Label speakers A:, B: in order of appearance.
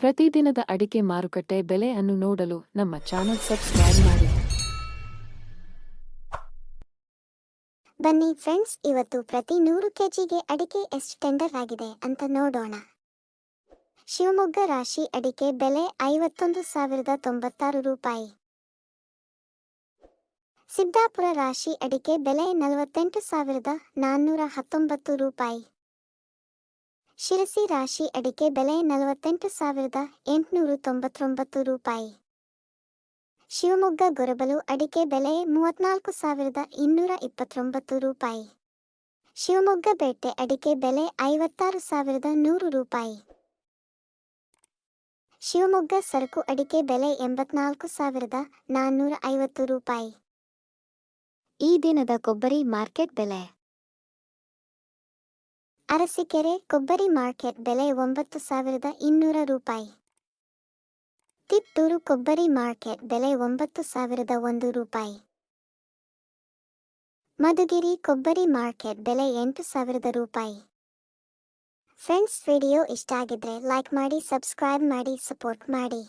A: ಪ್ರತಿದಿನದ ಅಡಿಕೆ ಮಾರುಕಟ್ಟೆ ಬೆಲೆ ಅನ್ನು ನೋಡಲು ನಮ್ಮ ಚಾನೆಲ್ ಸಬ್ಸ್ಕ್ರೈಬ್ ಮಾಡಿ.
B: ಬನ್ನಿ ಫ್ರೆಂಡ್ಸ್, ಇವತ್ತು ಪ್ರತಿ ನೂರು ಕೆಜಿಗೆ ಅಡಿಕೆ ಎಷ್ಟು ಟೆಂಡರ್ ಆಗಿದೆ ಅಂತ ನೋಡೋಣ. ಶಿವಮೊಗ್ಗ ರಾಶಿ ಅಡಿಕೆ ಬೆಲೆ ಐವತ್ತೊಂದು ಸಾವಿರದ ತೊಂಬತ್ತಾರು ರೂಪಾಯಿ. ಸಿದ್ದಾಪುರ ರಾಶಿ ಅಡಿಕೆ ಬೆಲೆ ನಲವತ್ತೆಂಟು ಸಾವಿರದ ನಾನ್ನೂರ ಹತ್ತೊಂಬತ್ತು ರೂಪಾಯಿ. ಶಿರಸಿ ರಾಶಿ ಅಡಿಕೆ ಬೆಲೆ ನಲವತ್ತೆಂಟು ಸಾವಿರದ ಎಂಟುನೂರು ತೊಂಬತ್ತೊಂಬತ್ತು ರೂಪಾಯಿ. ಶಿವಮೊಗ್ಗ ಗೊರಬಲು ಅಡಿಕೆ ಬೆಲೆ ಮೂವತ್ನಾಲ್ಕು ಸಾವಿರದ ಇನ್ನೂರ ಇಪ್ಪತ್ತೊಂಬತ್ತು ರೂಪಾಯಿ. ಶಿವಮೊಗ್ಗ ಬೇಟೆ ಅಡಿಕೆ ಬೆಲೆ ಐವತ್ತಾರು ಸಾವಿರದ ನೂರು ರೂಪಾಯಿ. ಶಿವಮೊಗ್ಗ ಸರಕು ಅಡಿಕೆ ಬೆಲೆ ಎಂಬತ್ನಾಲ್ಕು ಸಾವಿರದ ನಾನ್ನೂರ ಐವತ್ತು ರೂಪಾಯಿ. ಈ ದಿನದ ಕೊಬ್ಬರಿ ಮಾರ್ಕೆಟ್ ಬೆಲೆ. ಅರಸೀಕೆರೆ ಕೊಬ್ಬರಿ ಮಾರ್ಕೆಟ್ ಬೆಲೆ ಒಂಬತ್ತು ಸಾವಿರದ ಇನ್ನೂರ ರೂಪಾಯಿ. ತಿಪ್ಟೂರು ಕೊಬ್ಬರಿ ಮಾರ್ಕೆಟ್ ಬೆಲೆ ಒಂಬತ್ತು ಸಾವಿರದ ಒಂದು ರೂಪಾಯಿ. ಮಧುಗಿರಿ ಕೊಬ್ಬರಿ ಮಾರ್ಕೆಟ್ ಬೆಲೆ ಎಂಟು ಸಾವಿರದ ರೂಪಾಯಿ. ಫ್ರೆಂಡ್ಸ್, ವಿಡಿಯೋ ಇಷ್ಟ ಆಗಿದ್ರೆ ಲೈಕ್ ಮಾಡಿ, ಸಬ್ಸ್ಕ್ರೈಬ್ ಮಾಡಿ, ಸಪೋರ್ಟ್ ಮಾಡಿ.